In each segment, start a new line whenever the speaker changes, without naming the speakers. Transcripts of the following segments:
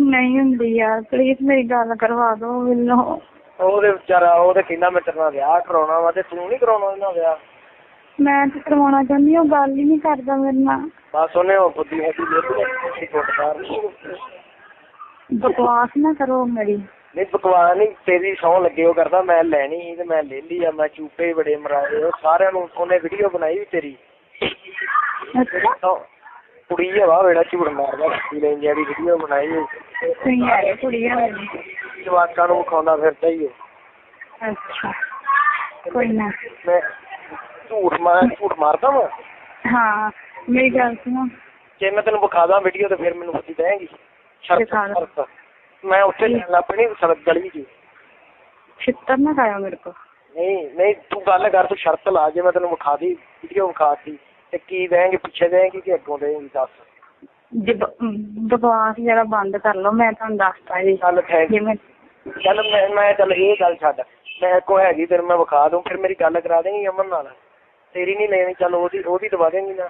ਨਹੀਂ ਹੁੰਦੀ ਯਾਰ ਪਲੀਜ਼ ਮੇਰੀ ਗੱਲ ਕਰਵਾ ਦਿਓ ਮੈਨੂੰ।
ਉਹਦੇ ਵਿਚਾਰਾ ਉਹ ਤੇ ਕਹਿੰਦਾ ਮੈਂ ਤੇਰੇ ਨਾਲ ਵਿਆਹ ਕਰਾਉਣਾ ਵਾ ਤੇ ਤੂੰ ਨਹੀਂ ਕਰਾਉਣਾ ਉਹਨਾਂ ਵਿਆਹ।
ਮੈਂ ਤੇ ਕਰਵਾਉਣਾ ਚਾਹੁੰਦੀ ਹਾਂ ਉਹ ਗੱਲ ਹੀ ਨਹੀਂ ਕਰਦਾ ਮੇਰੇ ਨਾਲ।
ਬਸ ਉਹਨੇ ਉਹ ਬੁੱਧੀ ਹੱਥੀ ਲੈ ਕੇ ਕੋਟਦਾਰ
ਬਕਵਾਸ ਨਾ ਕਰੋ ਮੇਰੀ।
ਨਹੀਂ ਬਕਵਾਸ ਨਹੀਂ ਤੇਰੀ ਸੌ ਲੱਗੇ ਉਹ ਕਰਦਾ ਮੈਂ ਲੈਣੀ ਸੀ ਤੇ ਮੈਂ ਲੈ ਲਈ ਆ ਮੈਂ ਚੂਪੇ ਬੜੇ ਮਰਾਏ ਉਹ ਸਾਰਿਆਂ ਨੂੰ ਉਹਨੇ ਵੀਡੀਓ ਬਣਾਈ ਵੀ ਤੇਰੀ।
ਅੱਛਾ।
ਕੁੜੀ ਆ ਵਾ ਵੇੜਾ ਝੂੜ ਮਾਰਦਾ ਲੈਣ ਜਿਹੜੀ ਵੀਡੀਓ ਬਣਾਈ ਉਹ
ਤੁਸੀਂ ਆਏ ਕੁੜੀ ਆ।
ਜਵਾਕਾਂ ਨੂੰ ਵਿਖਾਉਂਦਾ ਫਿਰਦਾ ਹੀ ਉਹ
ਅੱਛਾ ਕੋਈ ਨਾ।
ਮੈਂ ਝੂਠ ਮਾਰ ਝੂਠ ਮਾਰਦਾ ਵਾ?
ਹਾਂ ਮੇਰੀ ਗੱਲ ਸੁਣੋ।
ਜੇ ਮੈਂ ਤੈਨੂੰ ਵਿਖਾ ਦਾਂ ਵੀਡੀਓ ਤੇ ਫਿਰ ਮੈਨੂੰ ਫੱਟੀ ਦੇਂਗੀ। ਸ਼ਰਤ। ਸ਼ਰਤ। ਮੈਂ ਉੱਥੇ ਜਾਣ ਲੱਗ ਪਣੀ ਸੜਕ ਗਲੀ 'ਚ
ਛਿੱਤਰ ਨਾ ਖਾਇਓ ਮੇਰੇ ਕੋ
ਨਹੀਂ ਨਹੀਂ ਤੂੰ ਗੱਲ ਕਰ ਤੂੰ ਸ਼ਰਤ ਲਾ ਜੇ ਮੈਂ ਤੈਨੂੰ ਵਿਖਾ ਦੀ ਵੀਡੀਓ ਵਿਖਾਤੀ ਤੇ ਕੀ ਦੇਂਗੇ ਪਿੱਛੇ ਦੇਂਗੀ ਕਿ ਅੱਗੋਂ ਦੇਂਗੀ ਦੱਸ?
ਜੇ ਬਕਵਾਸ ਜਿਹੜਾ ਬੰਦ ਕਰ ਲਓ ਮੈਂ ਤੁਹਾਨੂੰ ਦੱਸਤਾ ਜੀ
ਚੱਲ ਥੈਂਕ
ਜਿਵੇਂ
ਚੱਲ ਮੈਂ ਮੈਂ ਚੱਲ ਇਹ ਗੱਲ ਛੱਡ। ਮੈਂ ਕੋ ਹੈਗੀ ਤੇਰੇ ਮੈਂ ਵਿਖਾ ਦੂੰ ਫਿਰ ਮੇਰੀ ਗੱਲ ਕਰਾ ਦੇਂਗੀ ਅਮਨ ਨਾਲ। ਤੇਰੀ ਨਹੀਂ ਲੈਣੀ ਚੱਲ ਉਹਦੀ ਉਹਦੀ ਦਵਾ ਦੇਂਗੀ ਨਾ।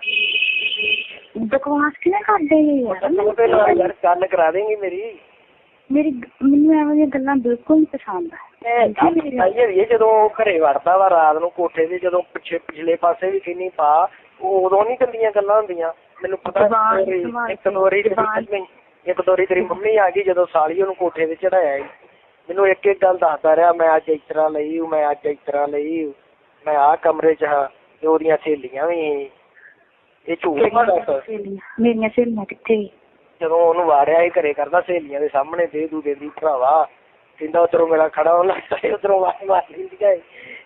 ਬਕਵਾਸ ਕਿਵੇਂ ਕਰਦੇ ਜੀ ਯਾਰ?
ਉਹਦੇ ਨਾਲ ਯਾਰ ਗੱਲ ਕਰਾ ਦੇਂਗੀ ਮੇਰੀ।
ਮੇਰੀ ਮੈਨੂੰ ਐਵੇਂ ਦੀਆਂ ਗੱਲਾਂ ਬਿਲਕੁਲ ਨਹੀਂ ਪਸੰਦ ਆ
ਆਈਏ ਵੀ ਜਦੋਂ ਉਹ ਘਰੇ ਵੜਦਾ ਵਾ ਰਾਤ ਨੂੰ ਕੋਠੇ ਤੇ ਜਦੋਂ ਪਿੱਛੇ ਪਿਛਲੇ ਪਾਸੇ ਵੀ ਕਿੰਨੀ ਪਾ ਉਦੋਂ ਨਹੀਂ ਗੰਦੀਆਂ ਗੱਲਾਂ ਹੁੰਦੀਆਂ। ਮੈਨੂੰ ਪਤਾ ਇੱਕ ਦੋ ਵਾਰੀ ਤੇਰੀ
ਜ਼ੁਬਾਨ।
ਮੰਮੀ ਇੱਕ ਦੋ ਵਾਰੀ ਤੇਰੀ ਮੰਮੀ ਆ ਗਈ ਜਦੋਂ ਸਾਲੀ ਉਹਨੂੰ ਕੋਠੇ ਤੇ ਚੜਾਇਆ ਸੀ। ਮੈਨੂੰ ਇੱਕ ਇੱਕ ਗੱਲ ਦੱਸਦਾ ਰਿਹਾ ਮੈਂ ਅੱਜ ਇਸ ਤਰ੍ਹਾਂ ਲਈ ਮੈਂ ਅੱਜ ਇਸ ਤਰ੍ਹਾਂ ਲਈ ਮੈਂ ਆਹ ਕਮਰੇ 'ਚ ਹਾਂ ਤੇ ਉਹਦੀਆਂ ਸਹੇਲੀਆਂ ਵੀ। ਇਹ ਝੂਠ ਨਾ ਦੱਸ।
ਮੇਰੀਆਂ ਸਹੇਲੀਆਂ ਕਿੱਥੇ
ਜਦੋਂ ਉਹਨੂੰ ਵਾੜਿਆ ਸੀ ਘਰੇ ਕਰਦਾ ਸਹੇਲੀਆਂ ਦੇ ਸਾਹਮਣੇ ਦੇ ਦੂ ਦੇ ਭਰਾਵਾ। ਕਹਿੰਦਾ ਉਧਰੋਂ ਮੇਰਾ ਖੜਾ ਹੋਣ ਲੱਗਦਾ ਉਧਰੋਂ ਵਾਹ ਮਾਰ ਲੈਂਦੀ ਹੈ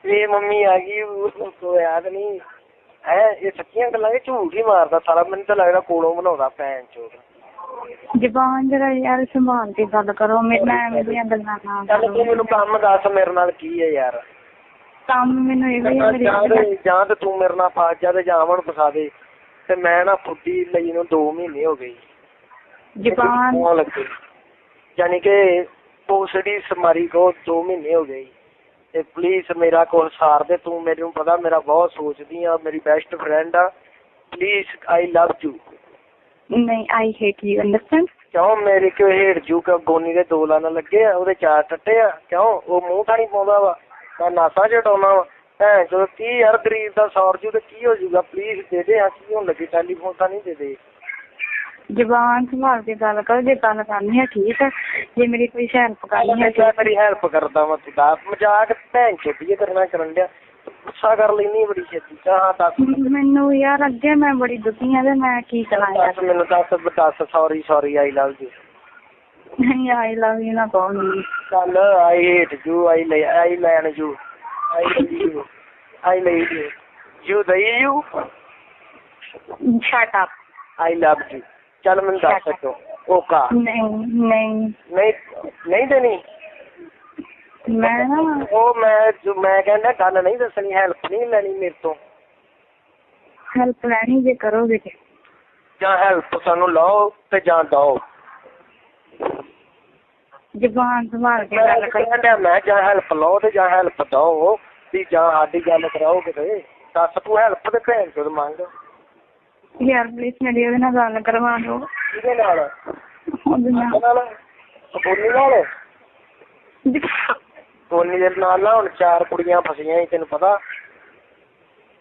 ਵੀ ਮੰਮੀ ਆ ਗਈ ਉਹ ਯਾਦ ਨਹੀਂ ਹੈ ਇਹ ਸੱਚੀਆਂ ਗੱਲਾਂ ਇਹ ਝੂਠ ਹੀ ਮਾਰਦਾ ਸਾਰਾ ਮੈਨੂੰ ਤਾਂ ਲੱਗਦਾ ਕੋਲੋਂ ਬਣਾਉਂਦਾ ਭੈਣ ਚੋਦ।
ਜ਼ਬਾਨ ਜਰਾ ਯਾਰ ਸੰਭਾਲ ਕੇ ਗੱਲ ਕਰੋ ਮੇਰੇ ਨਾਲ ਐਵੇਂ ਦੀਆਂ ਗੱਲਾਂ ਨਾ
ਚੱਲ ਤੂੰ ਮੈਨੂੰ ਕੰਮ ਦੱਸ ਮੇਰੇ ਨਾਲ ਕੀ ਹੈ ਯਾਰ।
ਕੰਮ ਮੈਨੂੰ ਇਹ ਵੀ ਮੇਰੀ
ਜਾਂ ਤੇ ਤੇ ਤੂੰ ਮੇਰੇ ਨਾਲ ਫਸ ਜਾ ਤੇ ਜਾਂ ਅਮਨ ਫਸਾ ਦੇ ਤੇ ਮੈਂ ਨਾ ਫੁੱਟੀ ਲਈ ਨੂੰ 2 ਮਹੀਨੇ ਹੋ ਗਏ।
ਜ਼ਬਾਨ
ਯਾਨੀ ਕਿ ਪੋਸੜੀ ਸਮਾਰੀ ਕੋ 2 ਮਹੀਨੇ ਹੋ ਗਏ। ਤੇ ਪਲੀਜ਼ ਮੇਰਾ ਕੋਲ ਸਾਰ ਦੇ ਤੂੰ ਮੈਨੂੰ ਪਤਾ ਮੇਰਾ ਬਹੁਤ ਸੋਚਦੀ ਆ ਮੇਰੀ ਬੈਸਟ ਫਰੈਂਡ ਆ। ਪਲੀਜ਼ ਆਈ ਲਵ ਯੂ
ਨਹੀਂ ਆਈ ਹੇਟ ਯੂ ਅੰਡਰਸਟੈਂਡ
ਕਿਉਂ ਮੇਰੇ ਕਿਉਂ ਹੇੜ ਜੂ ਕਿ ਗੋਨੀ ਦੇ ਦੋ ਲਾਣਾ ਲੱਗੇ ਆ ਉਹਦੇ ਚਾਰ ਟੱਟੇ ਆ? ਕਿਉਂ? ਉਹ ਮੂੰਹ ਥਾਣੀ ਪਾਉਂਦਾ ਵਾ। ਮੈਂ ਨਾਸਾ ਚਟਾਉਣਾ ਵਾ। ਭੈਣ ਚੋਦ ਕੀ ਯਾਰ ਗਰੀਬ ਦਾ ਸੌਰ ਜੂ ਤੇ ਕੀ ਹੋ ਜੂਗਾ ਪਲੀਜ਼ ਦੇ ਦੇ ਆ ਕੀ ਹੋਣ ਲੱਗੀ? ਟੈਲੀਫੋਨ ਤਾਂ ਨਹੀਂ ਦੇ ਦੇ।
ਜ਼ਬਾਨ ਸੰਭਾਲ ਕੇ ਗੱਲ ਕਰੋ ਜੇ ਗੱਲ ਕਰਨੀ ਹੈ ਠੀਕ ਹੈ ਜੇ ਮੇਰੀ ਕੋਈ ਹੈਲਪ ਕਰਨੀ ਹੈ
ਮੈਂ ਤੇਰੀ ਹੈਲਪ ਕਰਦਾ ਵਾ ਤੂੰ ਦੱਸ ਮਜ਼ਾਕ ਭੈਣ ਚੋਦ ਇਹ ਕਰਨਾ ਕਰਨ ਡਿਆ ਗੁੱਸਾ ਕਰ ਲੈਨੀ ਬੜੀ ਛੇਤੀ ਚਾਹ ਹਾਂ ਦੱਸ।
ਮੈਨੂੰ ਯਾਰ ਅੱਗੇ ਮੈਂ ਬੜੀ ਦੁਖੀ ਆ ਤੇ ਮੈਂ ਕੀ ਕਰਾਂ ਯਾਰ।
ਮੈਨੂੰ ਦੱਸ ਦੱਸ sorry sorry I love you
ਨਹੀਂ ਆਈ ਲਵ ਯੂ ਨਾ ਕਹੋ
ਚੱਲ ਆਈ ਹੇਟ ਯੂ ਆਈ ਲੈ ਆਈ ਲੈਣ you I love you I ਲੈ ਯੂ ਯੂ ਦਈ you
shut up
I love you ਚੱਲ ਮੈਨੂੰ ਦੱਸ ਸਕੋ ਓਕਾ।
ਨਹੀਂ ਨਹੀਂ।
ਨਹੀਂ ਨਹੀਂ ਦੇਣੀ।
ਮੈਂ ਨਾ
ਉਹ ਮੈਂ ਜੋ ਮੈਂ ਕਹਿੰਦਾ ਗੱਲ ਨਹੀਂ ਦੱਸਣੀ ਹੈਲਪ ਨਹੀਂ ਲੈਣੀ ਮੇਰੇ ਤੋਂ।
ਹੈਲਪ ਲੈਣੀ ਜੇ ਕਰੋਗੇ ਤੇ।
ਜਾਂ ਹੈਲਪ ਸਾਨੂੰ ਲਓ ਤੇ ਜਾਂ ਦਓ।
ਜ਼ਬਾਨ ਸੰਭਾਲ ਕੇ ਗੱਲ ਕਰੋ।
ਕਹਿੰਦਾ ਮੈਂ ਜਾਂ ਹੈਲਪ ਲਓ ਤੇ ਜਾਂ ਹੈਲਪ ਦਓ। ਵੀ ਜਾਂ ਸਾਡੀ ਗੱਲ ਕਰਾਓ ਕਿਤੇ। ਦੱਸ ਤੂੰ ਹੈਲਪ ਤੇ ਭੈਣ ਚੋਦ ਮੰਗ।
ਯਾਰ ਪਲੀਜ਼ ਮੇਰੀ ਉਹਦੇ ਨਾਲ ਗੱਲ ਕਰਵਾ ਦਿਓ।
ਕਿਹਦੇ ਨਾਲ?
ਉਹਦੇ ਨਾਲ।
ਨਾਲ? ਬੋਲੀ ਨਾਲ? ਬੋਲੀ ਦੇ ਨਾਲ ਨਾ ਹੁਣ ਚਾਰ ਕੁੜੀਆਂ ਫਸੀਆਂ ਸੀ ਤੈਨੂੰ ਪਤਾ?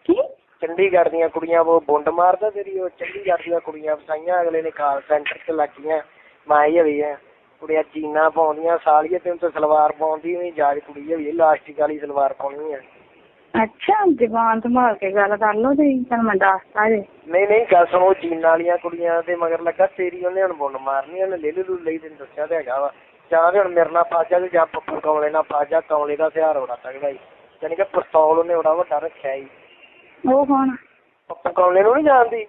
ਕੀ?
ਚੰਡੀਗੜ੍ਹ ਦੀਆਂ ਕੁੜੀਆਂ ਉਹ ਬੁੰਡ ਮਾਰਦਾ ਤੇਰੀ ਉਹ ਚੰਡੀਗੜ੍ਹ ਦੀਆਂ ਕੁੜੀਆਂ ਫਸਾਈਆਂ ਅਗਲੇ ਨੇ ਕਾਲ ਸੈਂਟਰ ਤੇ ਲੱਗੀਆਂ ਮਾਈ ਹੋਈ ਆ ਕੁੜੀਆਂ ਜੀਨਾ ਪਾਉਂਦੀਆਂ ਸਾਲੀਏ ਤੈਨੂੰ ਤਾਂ ਸਲਵਾਰ ਪਾਉਂਦੀ ਨਹੀਂ ਜਾਜ ਕੁੜੀ ਹੋਈ ਲਾਸਟਿਕ ਵਾਲੀ ਸਲਵਾਰ ਪਾਉਣੀ ਆ।
ਅੱਛਾ ਜ਼ਬਾਨ ਸੰਭਾਲ ਕੇ ਗੱਲ ਕਰ ਲਓ ਤੇ ਤੁਹਾਨੂੰ ਮੈਂ ਦੱਸਤਾ ਜੇ।
ਨਹੀਂ ਨਹੀਂ ਗੱਲ ਸੁਣੋ ਜੀਨ ਵਾਲੀਆਂ ਕੁੜੀਆਂ ਦੇ ਮਗਰ ਲੱਗਾ ਤੇਰੀ ਉਹਨੇ ਹੁਣ ਬੁੰਡ ਮਾਰਨੀ ਉਹਨੇ ਲੈ ਲੂ ਲਈ ਤੈਨੂੰ ਦੱਸਿਆ ਤੇ ਹੈਗਾ ਵਾ। ਜਾਂ ਤੇ ਹੁਣ ਮੇਰੇ ਨਾਲ ਫਸ ਜਾ ਤੇ ਜਾਂ ਪੱਪੂ ਕਮਲੇ ਨਾਲ ਫਸ ਜਾ ਕਮਲੇ ਦਾ ਹਥਿਆਰ ਬੜਾ ਤਗੜਾ ਈ ਯਾਨੀ ਕਿ ਪਿਸਤੌਲ ਉਹਨੇ ਬੜਾ ਵੱਡਾ ਰੱਖਿਆ ਈ।
ਉਹ ਕੌਣ?
ਪੱਪੂ ਕਮਲੇ ਨੂੰ ਨਹੀਂ ਜਾਣਦੀ?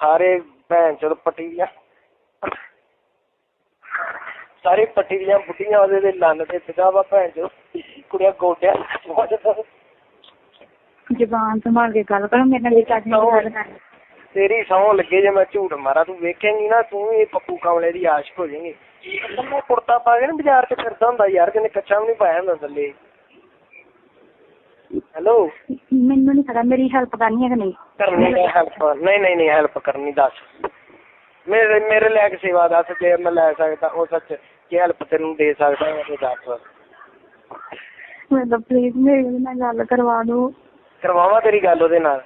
ਸਾਰੇ ਭੈਣ ਚੋਦ ਪੱਟੀ ਦੀਆਂ। ਸਾਰੇ ਪੱਟੀ ਦੀਆਂ ਬੁੱਢੀਆਂ ਉਹਦੇ ਦੇ ਲੰਨ ਤੇ ਸਿੱਧਾ ਵਾ ਭੈਣ ਚੋਦ ਕੁੜੀਆਂ ਗੋਡਿਆਂ
ਜ਼ਬਾਨ ਸੰਭਾਲ ਕੇ ਗੱਲ ਕਰੋ ਮੇਰੇ ਨਾਲ ਵੀ ਚੱਜ ਨਾਲ ਗੱਲ ਕਰ।
ਤੇਰੀ ਸਹੁੰ ਲੱਗੇ ਜੇ ਮੈਂ ਝੂਠ ਮਾਰਾਂ ਤੂੰ ਵੇਖੇਂਗੀ ਨਾ ਤੂੰ ਵੀ ਪੱਪੂ ਕਮਲੇ ਦੀ ਆਸ਼ਕ ਹੋ ਜਾਏਂਗੀ। ਮੈਂ ਕੁੜਤਾ ਪਾ ਕੇ ਨਾ ਬਾਜ਼ਾਰ 'ਚ ਫਿਰਦਾ ਹੁੰਦਾ ਯਾਰ ਕਿਨੇ ਕੱਚਾ ਵੀ ਨਹੀਂ ਪਾਇਆ ਹੁੰਦਾ ਥੱਲੇ। ਹੈਲੋ?
ਮੈਨੂੰ ਨਹੀਂ ਪਤਾ ਮੇਰੀ ਹੈਲਪ ਕਰਨੀ ਹੈ ਕਿ ਨਹੀਂ?
ਕਰਨੀ ਹੈ ਹੈਲਪ ਨਹੀਂ ਨਹੀਂ ਨਹੀਂ ਹੈਲਪ ਕਰਨੀ ਦੱਸ। ਮੇਰੇ ਮੇਰੇ ਲੈ ਕੇ ਸੇਵਾ ਦੱਸ ਜੇ ਮੈਂ ਲੈ ਸਕਦਾ ਉਹ ਸੱਚ ਕੀ ਹੈਲਪ ਤੈਨੂੰ ਦੇ ਸਕਦਾ ਹਾਂ ਤੇ ਦੱਸ।
ਮੈਂ ਤਾਂ ਪਲੀਜ਼ ਮੇਰੇ ਨਾਲ ਗੱਲ ਕਰਵਾ ਦਿਓ।
ਕਰਵਾਵਾਂ ਤੇਰੀ ਗੱਲ ਉਹਦੇ ਨਾਲ?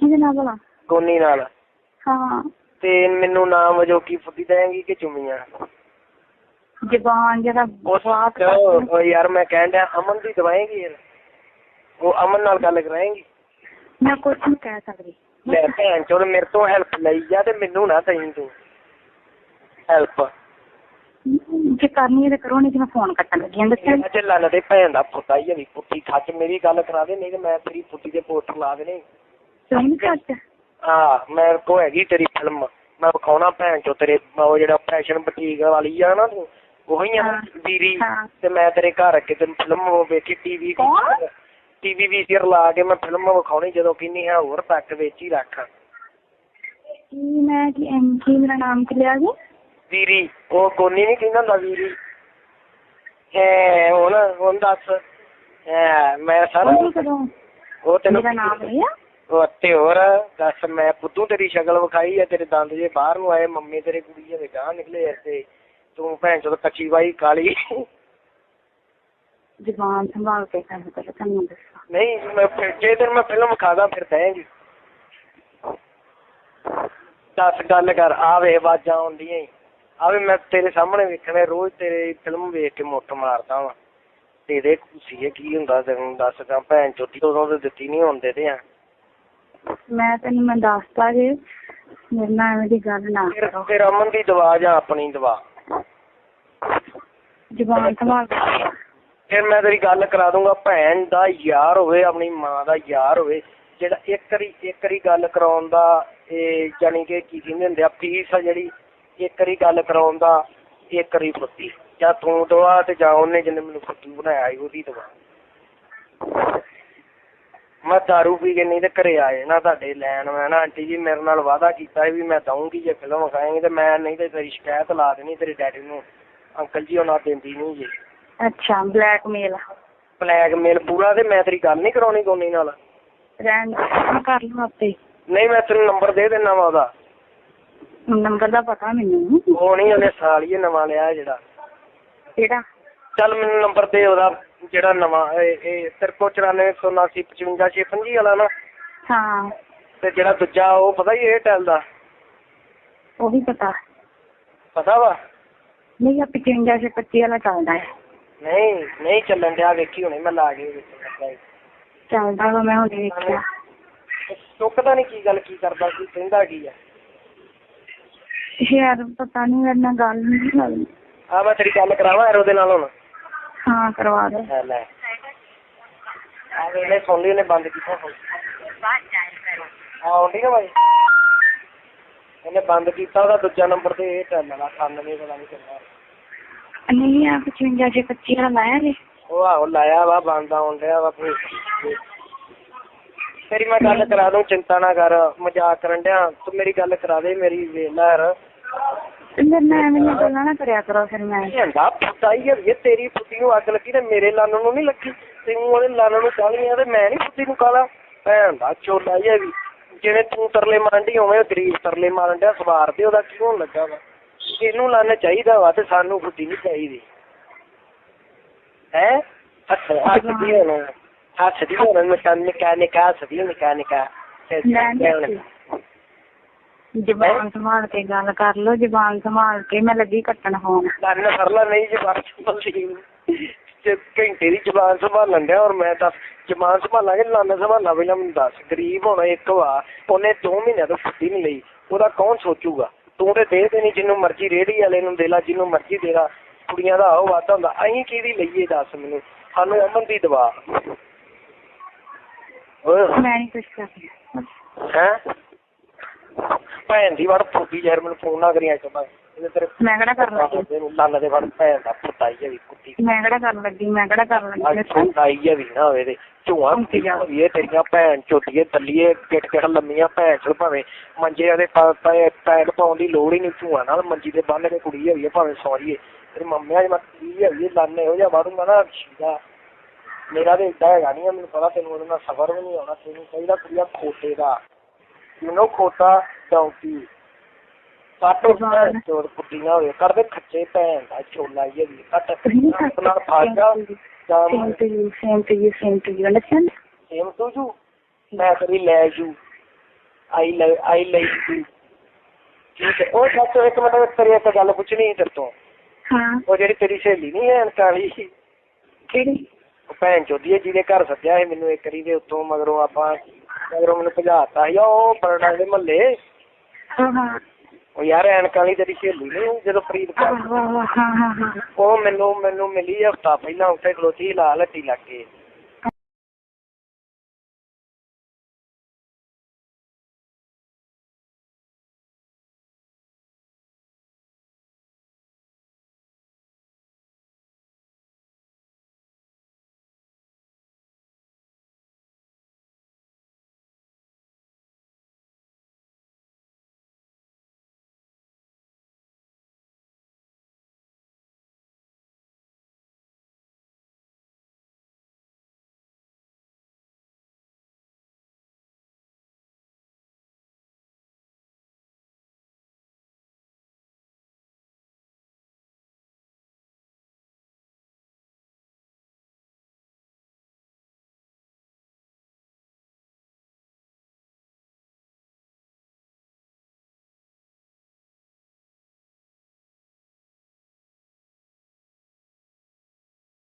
ਕਿਹਦੇ ਨਾਲ ਭਲਾ?
ਕੋਨੀ ਨਾਲ।
ਹਾਂ।
ਤੇ ਮੈਨੂੰ ਨਾਮ ਵਜੋਂ ਕੀ ਫੁੱਦੀ ਦੇਂਗੀ ਕਿ ਚੁੰਮੀਆਂ?
ਜ਼ਬਾਨ ਜਰਾ
ਉਸ
ਬਾਤ
ਉਹ ਯਾਰ ਮੈਂ ਕਹਿਣ ਡਿਆ ਅਮਨ ਦੀ ਦਵਾਏਂਗੀ ਯਾਰ। ਉਹ ਅਮਨ ਨਾਲ ਗੱਲ ਕਰਾਏਂਗੀ।
ਮੈਂ ਕੁਝ ਨਹੀਂ ਕਹਿ ਸਕਦੀ।
ਲੈ ਭੈਣ ਚੋਦ ਮੇਰੇ ਤੋਂ ਹੈਲਪ ਲਈ ਜਾ ਤੇ ਮੈਨੂੰ ਨਾ ਦੇਈਂ ਤੂੰ। ਹੈਲਪ
ਜੇ ਕਰਨੀ ਹੈ ਤਾਂ ਕਰੋ ਨਹੀਂ ਤੇ ਮੈਂ ਫੋਨ ਕੱਟਣ ਲੱਗੀ ਆਂ ਦੱਸਿਆ ਨੀ।
ਅੱਜ ਲੰਨ ਦੇ ਭੈਣ ਦਾ ਪੁੱਤਾ ਹੀ ਵੀ ਪੁੱਠੀ ਖੱਚ ਮੇਰੀ ਗੱਲ ਕਰਾ ਦੇ ਨਹੀਂ ਤੇ ਮੈਂ ਤੇਰੀ ਪੁੱਠੀ ਦੇ ਪੋਸਟਰ ਲਾ ਦੇਣੇ
ਕਿਉਂ ਨਹੀਂ ਸੱਚ
ਹਾਂ ਮੇਰੇ ਕੋ ਹੈਗੀ ਤੇਰੀ ਫਿਲਮ ਮੈਂ ਵਿਖਾਉਣਾ ਭੈਣ ਚੋ ਤੇਰੇ ਉਹ ਜਿਹੜਾ ਫੈਸ਼ਨ ਬੁਟੀਕ ਵਾਲੀ ਆ ਨਾ ਤੂੰ ਉਹੀ ਆ ਨਾ
ਹਾਂ।
ਵੀਰੀ
ਹਾਂ।
ਤੇ ਮੈਂ ਤੇਰੇ ਘਰ ਅੱਗੇ ਤੈਨੂੰ ਫਿਲਮ ਉਹ ਵੇਖੀ ਟੀਵੀ
ਕੌਣ?
ਟੀਵੀ ਵੀਸੀਆਰ ਲਾ ਕੇ ਮੈਂ ਫਿਲਮ ਵਿਖਾਉਣੀ ਜਦੋਂ ਕਿੰਨੀ ਹੈ ਹੋਰ ਤੱਕ ਵਿੱਚ ਰੱਖ
ਕੀ ਮੈਂ ਕੀ ਐਮ ਕੀ ਮੇਰਾ ਨਾਮ ਕਿ ਲਿਆ ਜੀ
ਵੀਰੀ ਉਹ ਕੋਨੀ ਨਹੀਂ ਕਹਿੰਦਾ ਹੁੰਦਾ ਵੀਰੀ। ਹੈ ਹੁਣ ਹੁਣ ਦੱਸ। ਹੈ ਮੈਂ ਸਾਰਾ
ਉਹ
ਤੈਨੂੰ
ਮੇਰਾ ਨਾਮ ਇਹ ਆ?
ਉਹ ਤੇ ਹੋਰ ਦੱਸ ਮੈਂ ਬੁੱਧੂ ਤੇਰੀ ਸ਼ਕਲ ਵਿਖਾਈ ਆ ਤੇਰੇ ਦੰਦ ਜੇ ਬਾਹਰ ਨੂੰ ਆਏ ਮੰਮੀ ਤੇਰੇ ਕੁੜੀ ਦੇ ਗਾਂ ਨਿਕਲੇ ਐ ਤੇ ਭੈਣ ਚੋਦ ਕੱਚੀ ਬਾਈ ਕਾਲੀ।
ਜ਼ਬਾਨ ਸੰਭਾਲ ਕੇ ਗੱਲ ਕਰ ਤੁਹਾਨੂੰ ਦੱਸਾਂ।
ਨਹੀਂ ਮੈਂ ਫਿਰ- ਜੇ ਤੈਨੂੰ ਮੈਂ ਫਿਲਮ ਵਿਖਾਦਾ ਫਿਰ ਦਏਂਗੀ ਦੱਸ ਗੱਲ ਕਰ ਆਵੇ ਆਵਾਜ਼ਾਂ ਆਉਂਦੀਆਂ ਹੀ ਆਵੇ ਮੈਂ ਤੇਰੇ ਸਾਹਮਣੇ ਵੇਖਣੇ ਰੋਜ਼ ਤੇਰੇ ਫਿਲਮ ਵੇਖ ਕੇ ਮੁੱਠ ਮਾਰਦਾ ਵਾਂ। ਤੇਰੇ ਕੁਸੀਏ ਕੀ ਹੁੰਦਾ ਤੈਨੂੰ ਦੱਸਦਾ ਭੈਣ ਚੋਦੀ ਉਦੋਂ ਤੇ ਦਿੱਤੀ ਨਹੀਂ ਹੁੰਦੇ ਤੇ ਆ।
ਮੈਂ ਤੈਨੂੰ ਮੈਂ ਦੱਸਤਾ ਜੇ ਮੇਰੇ ਨਾਲ ਐਵੇਂ ਦੀ ਗੱਲ ਨਾ ਕਰੋ।
ਫਿਰ ਅਮਨ ਦੀ ਦਵਾ ਜਾਂ ਆਪਣੀ ਦਵਾ?
ਜ਼ਬਾਨ ਸੰਭਾਲ।
ਫਿਰ ਮੈਂ ਤੇਰੀ ਗੱਲ ਕਰਾ ਦੂੰਗਾ ਭੈਣ ਦਾ ਯਾਰ ਹੋਵੇ ਆਪਣੀ ਮਾਂ ਦਾ ਯਾਰ ਹੋਵੇ ਜਿਹੜਾ ਇੱਕ ਵਾਰੀ ਇੱਕ ਵਾਰੀ ਗੱਲ ਕਰਾਉਣ ਦਾ ਇਹ ਜਾਨੀ ਕਿ ਕੀ ਕਹਿੰਦੇ ਹੁੰਦੇ ਆ ਫੀਸ ਆ ਜਿਹੜੀ ਇੱਕ ਵਾਰੀ ਗੱਲ ਕਰਾਉਣ ਦਾ ਇੱਕ ਵਾਰੀ ਫੁੱਟੀ ਜਾਂ ਤੂੰ ਦਵਾ ਤੇ ਜਾਂ ਉਹਨੇ ਜਿਹਨੇ ਮੈਨੂੰ ਫੁੱਟੂ ਬਣਾਇਆ ਸੀ ਉਹਦੀ ਦਵਾ। ਮੈਂ ਦਾਰੂ ਪੀ ਕੇ ਨਹੀਂ ਤੇ ਘਰੇ ਆਏ ਨਾ ਤੁਹਾਡੇ ਲੈਣ। ਮੈਂ ਨਾ ਆਂਟੀ ਜੀ ਮੇਰੇ ਨਾਲ ਵਾਅਦਾ ਕੀਤਾ ਵੀ ਮੈਂ ਦਊਂਗੀ ਜੇ ਫਿਲਮ ਵਿਖਾਏਂਗੇ ਤੇ ਮੈਂ ਨਹੀਂ ਤੇ ਤੇਰੀ ਸ਼ਿਕਾਇਤ ਲਾ ਦੇਣੀ ਤੇਰੇ ਡੈਡੀ ਨੂੰ। ਅੰਕਲ ਜੀ ਉਹਨਾਂ ਦਿੰਦੀ ਨਹੀਂ ਜੀ।
ਅੱਛਾ ਬਲੈਕਮੇਲ
ਬਲੈਕਮੇਲ ਪੂਰਾ ਤੇ ਮੈਂ ਤੇਰੀ ਗੱਲ ਨਹੀਂ ਕਰਾਉਣੀ ਕੋਨੀ ਨਾਲ।
ਰਹਿਣ ਕਰ ਲਵਾਂ ਆਪੇ।
ਨਹੀਂ ਮੈਂ ਤੈਨੂੰ ਨੰਬਰ ਦੇ ਦੇਣਾ ਵਾ ਉਹਦਾ।
ਨੰਬਰ ਦਾ ਪਤਾ ਮੈਨੂੰ।
ਉਹ ਨਹੀਂ ਉਹਨੇ ਸਾਲ ਹੀ ਨਵਾਂ ਲਿਆ ਜਿਹੜਾ।
ਕਿਹੜਾ?
ਚੱਲ ਮੈਨੂੰ ਨੰਬਰ ਦੇ ਉਹਦਾ ਜਿਹੜਾ ਨਵਾਂ ਇਹ ਇਹ ਤੇਰੇ ਕੋਲ 94 55 ਵਾਲਾ ਨਾ।
ਹਾਂ।
ਤੇ ਜਿਹੜਾ ਦੂਜਾ ਉਹ ਪਤਾ ਹੀ ਏਅਰਟੈਲ ਦਾ?
ਉਹ ਵੀ ਪਤਾ।
ਪਤਾ ਵਾ?
ਨਹੀਂ ਆ 55 ਸੇ 25 ਵਾਲਾ ਚੱਲਦਾ ਹੈ।
ਨਹੀਂ ਨਹੀਂ ਚੱਲਣ ਡਿਆ ਵੇਖੀ ਹੁਣੇ ਮੈਂ ਲਾ ਕੇ
ਚੱਲਦਾ ਵਾ ਮੈਂ ਹੁਣੇ ਵੇਖਿਆ।
ਚੁੱਕਦਾ ਨਹੀਂ ਕੀ ਗੱਲ ਕੀ ਕਰਦਾ ਕੀ ਕਹਿੰਦਾ ਕੀ ਆ?
ਯਾਰ ਪਤਾ ਨਹੀਂ ਮੇਰੇ ਨਾਲ ਗੱਲ ਨਹੀਂ ਕਰਨੀ
ਆ ਮੈਂ ਤੇਰੀ ਗੱਲ ਕਰਾਵਾਂ ਯਾਰ ਉਹਦੇ ਨਾਲ ਹੁਣ।
ਹਾਂ ਕਰਵਾ ਦੇ।
ਲੈ ਲੈ। ਆ ਵੇਲੇ ਸੁਣ ਲਈ ਉਹਨੇ ਬੰਦ ਕੀਤਾ ਫੋਨ ਆਉਂਦੀ ਨਾ ਭਾਈ ਇਹਨੇ ਬੰਦ ਕੀਤਾ ਉਹਦਾ ਦੂਜਾ ਨੰਬਰ ਤੇ ਇਹ ਚੱਲ ਵਾਲਾ 98 ਪਤਾ ਨਹੀਂ ਕਿੰਨਾ।
ਨਹੀਂ ਆ 55 ਸੇ 25 ਵਾਲਾ ਲਾਇਆ ਜੇ।
ਉਹ ਆਹੋ ਲਾਇਆ ਵਾ ਬੰਦ ਆਉਣ ਡਿਆ ਵਾ ਫਿਰ। ਤੇਰੀ ਮੈਂ ਗੱਲ ਕਰਾ ਦੂੰ ਚਿੰਤਾ ਨਾ ਕਰ ਮਜ਼ਾਕ ਕਰਨ ਡਿਆ। ਤੂੰ ਮੇਰੀ ਗੱਲ ਕਰਾ ਦੇ ਮੇਰੀ ਵੇਖ ਲੈ ਯਾਰ।
ਮੇਰੇ ਨਾਲ ਐਵੇਂ ਦੀਆਂ ਗੱਲਾਂ ਨਾ ਕਰਿਆ ਕਰੋ ਫਿਰ ਮੈਂ।
ਕਹਿੰਦਾ ਪੁੱਤਾ ਹੀ ਹੈ ਤੇਰੀ ਫੁੱਟੀ ਨੂੰ ਅੱਗ ਲੱਗੀ ਤੇ ਮੇਰੇ ਲੰਨ ਨੂੰ ਨਹੀਂ ਲੱਗੀ। ਤੈਨੂੰ ਉਹਦੇ ਲੰਨ ਨੂੰ ਕਾਲੀਆਂ ਤੇ ਮੈਂ ਨਹੀਂ ਫੁੱਟੀ ਨੂੰ ਕਾਲਾ ਭੈਣ ਦਾ ਚੋਲਾ ਹੀ ਹੈ ਵੀ ਜਿਵੇਂ ਤੂੰ ਤਰਲੇ ਮਾਰਦੀ ਹੋਵੇਂ ਉਹ ਗਰੀਬ ਤਰਲੇ ਮਾਰਨ ਡਿਆ ਸਵਾਰ ਤੇ ਉਹਦਾ ਕੀ ਹੋਣ ਲੱਗਾ ਵਾ? ਇਹਨੂੰ ਲੰਨ ਚਾਹੀਦਾ ਵਾ ਤੇ ਸਾਨੂੰ ਫੁੱਟੀ ਨਹੀਂ ਚਾਹੀਦੀ। ਹੈ? ਹੱਸਦੀ ਹੋਣਾ। ਹੱਸਦੀ ਹੋਣਾ ਨਿਕਾ ਨਿਕਾ ਨਿਕਾ ਹੱਸਦੀ ਨਿਕਾ ਨਿਕਾ।
ਮੈਂ ਨਹੀਂ ਜ਼ਬਾਨ ਸੰਭਾਲ ਕੇ ਗੱਲ ਕਰ ਲਓ ਜ਼ਬਾਨ ਸੰਭਾਲ ਕੇ ਮੈਂ ਲੱਗੀ ਕੱਟਣ ਫੋਨ
ਲੰਨ ਫਰਲਾ ਨਹੀਂ ਜਵਾਨ ਸੰਭਾਲੀ। ਤੇ ਘੰਟੇ ਦੀ ਜ਼ਬਾਨ ਸੰਭਾਲਣ ਡਿਆ ਔਰ ਮੈਂ ਤਾਂ ਜ਼ਬਾਨ ਸੰਭਾਲਾਂਗੇ ਲੰਨ ਸੰਭਾਲਾਂ ਪਹਿਲਾਂ ਮੈਨੂੰ ਦੱਸ ਗਰੀਬ ਹੋਣਾ ਇੱਕ ਵਾ ਉਹਨੇ 2 ਮਹੀਨਿਆਂ ਤੋਂ ਛੁੱਟੀ ਨਹੀਂ ਲਈ। ਉਹਦਾ ਕੌਣ ਸੋਚੂਗਾ? ਤੂੰ ਤੇ ਦੇ ਦੇਣੀ ਜਿੰਨੂੰ ਮਰਜ਼ੀ ਰੇੜੀ ਵਾਲੇ ਨੂੰ ਦੇ ਲਾ ਜਿਹਨੂੰ ਮਰਜ਼ੀ ਦੇ ਲਾ। ਕੁੜੀਆਂ ਦਾ ਉਹ ਵਾਧਾ ਹੁੰਦਾ ਅਸੀਂ ਕਿਹਦੀ ਲਈਏ ਦੱਸ ਮੈਨੂੰ? ਸਾਨੂੰ ਅਮਨ ਦੀ ਦਵਾ।
ਮੈਂ ਨਹੀਂ ਕੁਛ ਕਰਦੀ।
ਹੈ? ਭੈਣ ਦੀ ਵੜ ਫੁੱਟੀ ਯਾਰ ਮੈਨੂੰ ਫੋਨ ਨਾ ਕਰੀ ਅੱਜ ਤੋਂ ਬਾਅਦ ਇਹਦੇ ਤੇਰੇ
ਮੈਂ ਕਿਹੜਾ ਕਰਨ ਲੱਗੀ?
ਤੈਨੂੰ ਲੰਨ ਦੇ ਵੜ ਭੈਣ ਦਾ ਪੁੱਤਾਈ ਹੈ ਵੀ ਕੁੱਤੀ।
ਮੈਂ ਕਿਹੜਾ ਕਰਨ ਲੱਗੀ ਮੈਂ ਕਿਹੜਾ ਕਰਨ
ਅੱਜ
ਲੱਗੀ ਦੱਸਾਂ?
ਪੁੱਤਾਈ ਹੈ ਵੀ ਨਾ ਹੋਵੇ ਤੇ ਝੂਆਂ
ਹੁੰਦੀ ਜਾ।
ਇਹ ਤੇਰੀਆਂ ਭੈਣ ਚੋਟੀਏ ਤੱਲੀਏ ਕਿਟ ਕਿਟ ਲੰਮੀਆਂ ਭੈਣ ਚੋ ਭਾਵੇਂ ਮੰਜੇ ਦੇ ਪੈ ਪੈਡ ਪਾਉਣ ਦੀ ਲੋੜ ਹੀ ਨਹੀਂ ਝੂਆਂ ਨਾਲ ਮੰਜੀ ਤੇ ਬੰਨ ਕੇ ਕੁੜੀ ਹੋਈ ਹੈ ਭਾਵੇਂ ਸੌਰੀਏ। ਤੇਰੀ ਮੰਮੀ ਅੱਜ ਮੈਂ ਕੀ ਹੈ ਇਹ ਲੰਨ ਇਹੋ ਜਿਹਾ ਮਾਰੂੰਗਾ ਨਾ ਸ਼ੀਦਾ ਮੇਰਾ ਤੇ ਏਦਾਂ ਹੈਗਾ ਨਹੀਂ ਮੈਨੂੰ ਪਤਾ ਤੈਨੂੰ ਉਹਦੇ ਨਾਲ ਸਬਰ ਵੀ ਨਹੀਂ ਆਉਣਾ ਤੈਨੂੰ ਚਾਹੀਦਾ ਕੁੜੀਆ ਖੋਟੇ ਦਾ। ਮੈਨੂੰ ਖੋਟਾ ਡੌਂਕੀ ਕਾਟੋ
ਜਵਾਨ।
ਚੋਰ ਪੁੱਟੀ ਨਾ ਹੋਵੇ ਕਰਦੇ ਖੱਚੇ ਭੈਣ ਦਾ ਚੋਲਾ ਹੀ। ਹੈਗੀ ਕੱਟ? ਨਾਲ ਫਾਜਾ.
Understand?
ਸੇਮ ਟੂ ਯੂ ਮੈਂ ਤੇਰੀ ਲੈ ਜੂ। ਆਈ ਲੈ ਆਈ ਲੈ ਯੂ ਠੀਕ ਹੈ। ਉਹ ਸੱਚ ਇੱਕ ਮਿੰਟ ਤੇਰੀ ਇੱਕ ਗੱਲ ਪੁੱਛਣੀ ਤੇਰੇ ਤੋਂ।
ਹਾਂ।
ਉਹ ਜਿਹੜੀ ਤੇਰੀ ਸਹੇਲੀ ਨਹੀਂ ਹੈ ਕਾਲੀ
ਕਿਹੜੀ?
ਉਹ ਭੈਣ ਚੋਦੀ ਜਿਹਦੇ ਘਰ ਸੱਦਿਆ ਸੀ ਮੈਨੂੰ ਇੱਕ ਵਾਰੀ ਦੇ ਉੱਤੋਂ ਮਗਰੋਂ ਆਪਾਂ ਮਗਰੋਂ ਮੈਨੂੰ ਭਜਾਤਾ ਸੀ ਉਹ ਬਰਨਾ ਦੇ ਮਹੱਲੇ।
ਹਾਂ ਹਾਂ
ਉਹ ਯਾਰ ਐਨਕਾਂ ਵਾਲੀ ਤੇਰੀ ਸਹੇਲੀ ਨਹੀਂ ਜਦੋਂ ਪ੍ਰੀਤ
ਵਾਹ
ਘਰ
ਵਾਹ ਵਾਹ ਹਾਂ ਹਾਂ ਹਾਂ।
ਉਹ ਮੈਨੂੰ